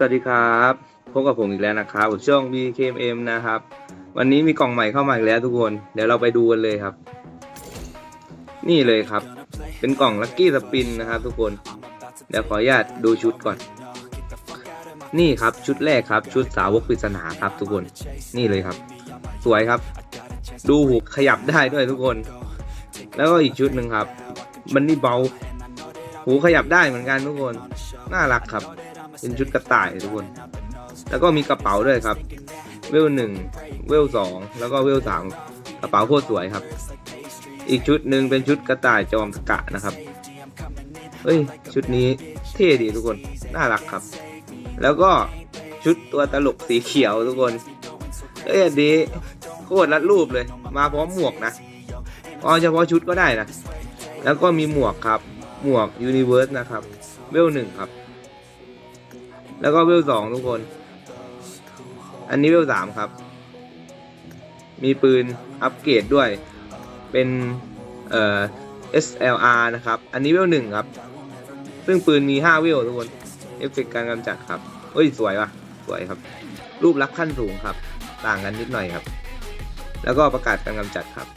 สวัสดีครับพบกับผมอีกแล้วนะครับช่อง BKM นะครับ วันนี้มีกล่องใหม่เข้ามาอีกแล้วทุกคน เดี๋ยวเราไปดูกันเลยครับ นี่เลยครับ เป็นกล่องลั c กี้สปินนะครับ ทุกคน เดี๋ยวขออนุญาตดูชุดก่อน นี่ครับชุดแรกครับ ชุดสาวกปริศนาครับ ทุกคน นี่เลยครับ สวยครับ ดูหูขยับได้ด้วยทุกคน แล้วก็อีกชุดหนึ่งครับ มันนี่เบา หูขยับได้เหมือนกันทุกคน น่ารักครับ เป็นชุดกระต่ายทุกคน แล้วก็มีกระเป๋าด้วยครับ เวลหนึ่งเวลสองแล้วก็เวลสามกระเป๋าโคตรสวยครับ อีกชุดหนึ่งเป็นชุดกระต่ายจอมกะนะครับ เฮ้ย ชุดนี้เท่ดีทุกคน น่ารักครับ แล้วก็ชุดตัวตลกสีเขียวทุกคน เอ้ยอันนี้โคตรรัดรูปเลย มาพร้อมหมวกนะเอาเฉพาะชุดก็ได้นะ แล้วก็มีหมวกครับ หมวก Universe นะครับ เวลหนึ่งครับ แล้วก็เวลสองทุกคน อันนี้เวลสามครับ มีปืนอัปเกรดด้วย เป็นเอ่อ SLR นะครับ อันนี้เวลหนึ่งครับ ซึ่งปืนมีห้าเวลทุกคน เอฟเฟกต์การกำจัดครับเฮ้ย สวยว่ะ สวยครับ รูปลักษณ์ขั้นสูงครับ ต่างกันนิดหน่อยครับ แล้วก็ประกาศการกำจัดครับ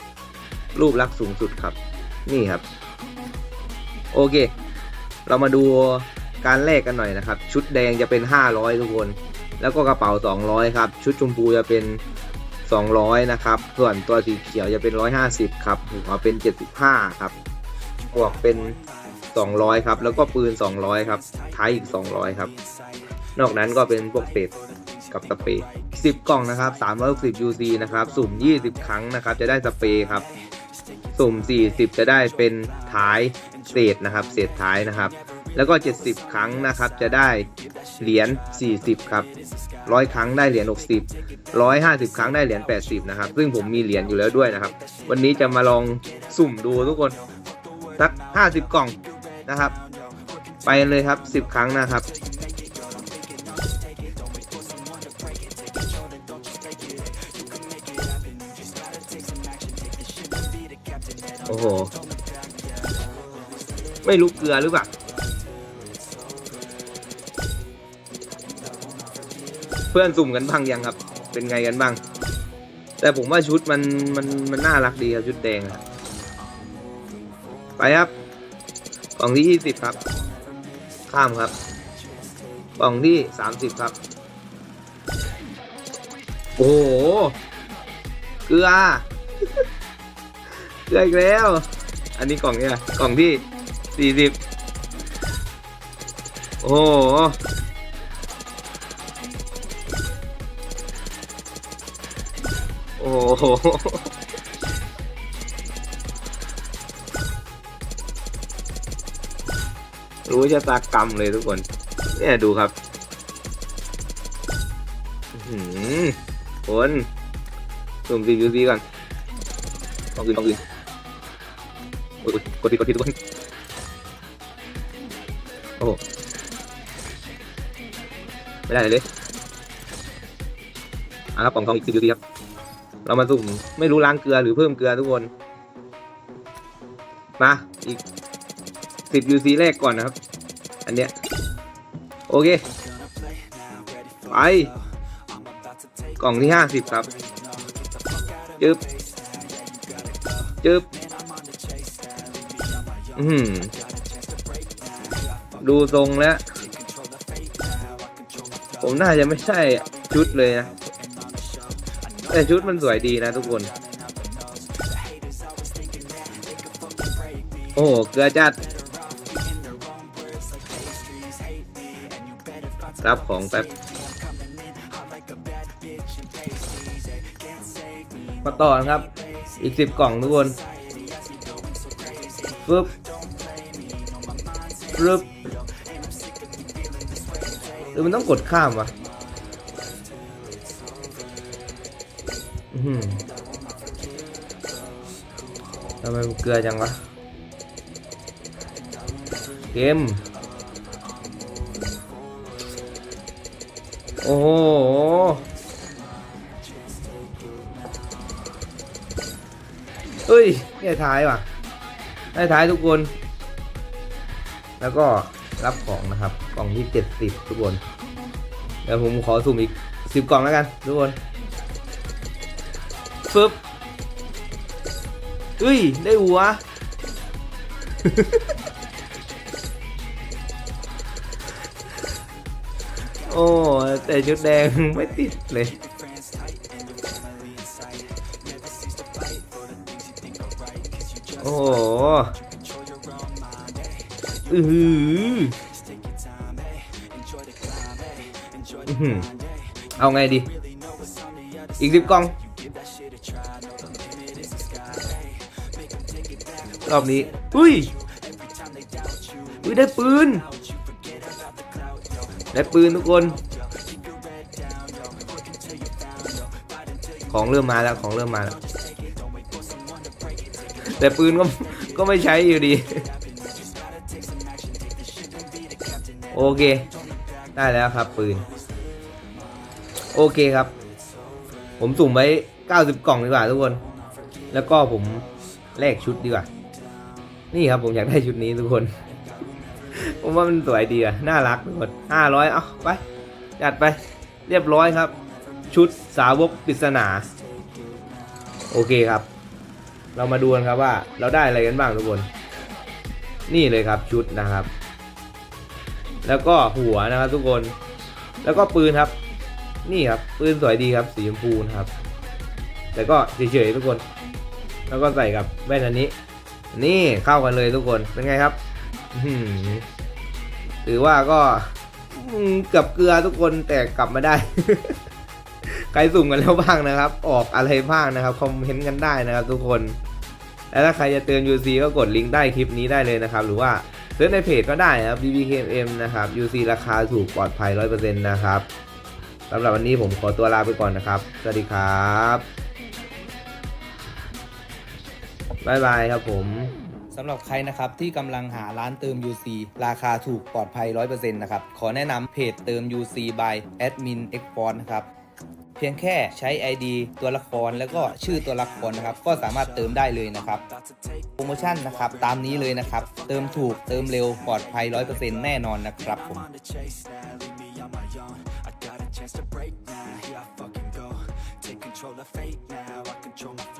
รูปลักษณ์สูงสุดครับ นี่ครับ โอเค เรามาดู การแลกกันหน่อยนะครับ ชุดแดงจะเป็น 500 ทุกคน แล้วก็กระเป๋า 200 ครับ ชุดชมพูจะเป็น 200 นะครับ ส่วนตัวสีเขียวจะเป็น 150 ครับหัวเป็น 75 ครับหมวกเป็น 200 ครับ แล้วก็ปืน 200 ครับ ท้ายอีก 200 ครับ นอกนั้นก็เป็นพวกเศษกับสเปรย์10 กล่องนะครับ360 UC นะครับ สุ่ม 20 ครั้งนะครับ จะได้สเปรย์ครับ สุ่ม 40 จะได้เป็นท้ายเศษนะครับ เศษท้ายนะครับ แล้วก็ 70 ครั้งนะครับ จะได้เหรียญ 40 ครับ 100 ครั้งได้เหรียญ 60 150 ครั้งได้เหรียญ 80 นะครับ ซึ่งผมมีเหรียญอยู่แล้วด้วยนะครับ วันนี้จะมาลองสุ่มดูทุกคน สัก 50 กล่องนะครับ ไปเลยครับ 10 ครั้งนะครับโอ้โห ไม่รู้เกลือหรือเปล่า เพื่อนสุ่มกันบ้างยังครับ เป็นไงกันบ้าง แต่ผมว่าชุดมันมันมันน่ารักดีครับชุดแดงอะไปครับกล่องที่ยี่สิบครับ ข้ามครับกล่องที่สามสิบครับ โอ้โหเกลือเกลืออีกแล้ว อันนี้กล่องเนี่ยกล่องที่สี่สิบโอ้โห โหรู้ชะตากรรมเลยทุกคน เนี่ยดูครับอื้อหือคนสุ่มซีดูซีก่อนต้องอื่นต้องอื่นโอ้ยกดทีกดทีทุกคนโอ้โหไม่ได้เลยเอะครับกล่องทองอีกสิบยูซีครับ เรามาสุ่มไม่รู้ล้างเกลือหรือเพิ่มเกลือทุกคน มา อีกสิบ UC แรกก่อนนะครับ อันเนี้ย โอเค ไป กล่องที่ห้าสิบครับ จึ๊บจึ๊บอือหือดูทรงแล้ว ผมน่าจะไม่ใช่ชุดเลยนะ แต่ชุดมันสวยดีนะทุกคน โอ้โหเกลือจัด รับของแป๊บมาต่อนะครับ อีกสิบกล่องทุกคนปึ๊บปึ๊บหรือมันต้องกดข้ามวะ ทำไมเกลือจังวะเกมโอ้โหเฮ้ยได้ท้ายว่ะ ได้ท้ายทุกคน แล้วก็รับของนะครับ กล่องที่เจ็ดสิบทุกคนดี๋ยวผมขอสุ่มอีกสิบกล่องแล้วกัน ทุกคน ฟึบเฮ้ย ได้หัว โอ้ แต่ชุดแดงไม่ติดเลยโอ้โหอือหืออือหือเอาไงดี อีกสิบกล่อง รอบนี้ อุ้ย อุ้ยได้ปืน ได้ปืนทุกคน ของเริ่มมาแล้วของเริ่มมาแล้ว แต่ปืนก็ก็ไม่ใช้อยู่ดี โอเค ได้แล้วครับปืน โอเคครับ ผมสุ่มไว้ 90 กล่องดีกว่าทุกคน แล้วก็ผมแลกชุดดีกว่า นี่ครับผมอยากได้ชุดนี้ทุกคน ผมว่ามันสวยดีอะน่ารักทุกคน500เอาไป จัดไป เรียบร้อยครับ ชุดสาวกปริศนา โอเคครับ เรามาดูกันครับว่าเราได้อะไรกันบ้างทุกคน นี่เลยครับชุดนะครับ แล้วก็หัวนะครับทุกคน แล้วก็ปืนครับ นี่ครับปืนสวยดีครับ สีชมพูนะครับ แต่ก็เฉยๆทุกคน แล้วก็ใส่กับแว่นอันนี้ นี่เข้ากันเลยทุกคนเป็นไงครับหือถือว่าก็เกือบเกลือทุกคนแต่กลับมาได้ ใครสุ่มกันแล้วบ้างนะครับ ออกอะไรบ้างนะครับคอมเมนต์กันได้นะครับ ทุกคนแล้วถ้าใครจะเตือน UC ก็กดลิงก์ใต้คลิปนี้ได้เลยนะครับ หรือว่าเซิร์ชในเพจก็ได้นะครับ BBKM นะครับ UC ราคาถูกปลอดภัย 100%นะครับสำหรับวันนี้ผมขอตัวลาไปก่อนนะครับ สวัสดีครับ บายบายครับผมสำหรับใครนะครับที่กำลังหาร้านเติม UC ราคาถูกปลอดภัย 100%นะครับ ขอแนะนำเพจเติม UC by admin x p o r t นะครับ เพียงแค่ใช้ ID ตัวละครแล้วก็ชื่อตัวละครนะครับ ก็สามารถเติมได้เลยนะครับ โปรโมชั่นนะครับ ตามนี้เลยนะครับ เติมถูกเติมเร็วปลอดภัย 100%แน่นอนนะครับผม take control of fate now, I control my.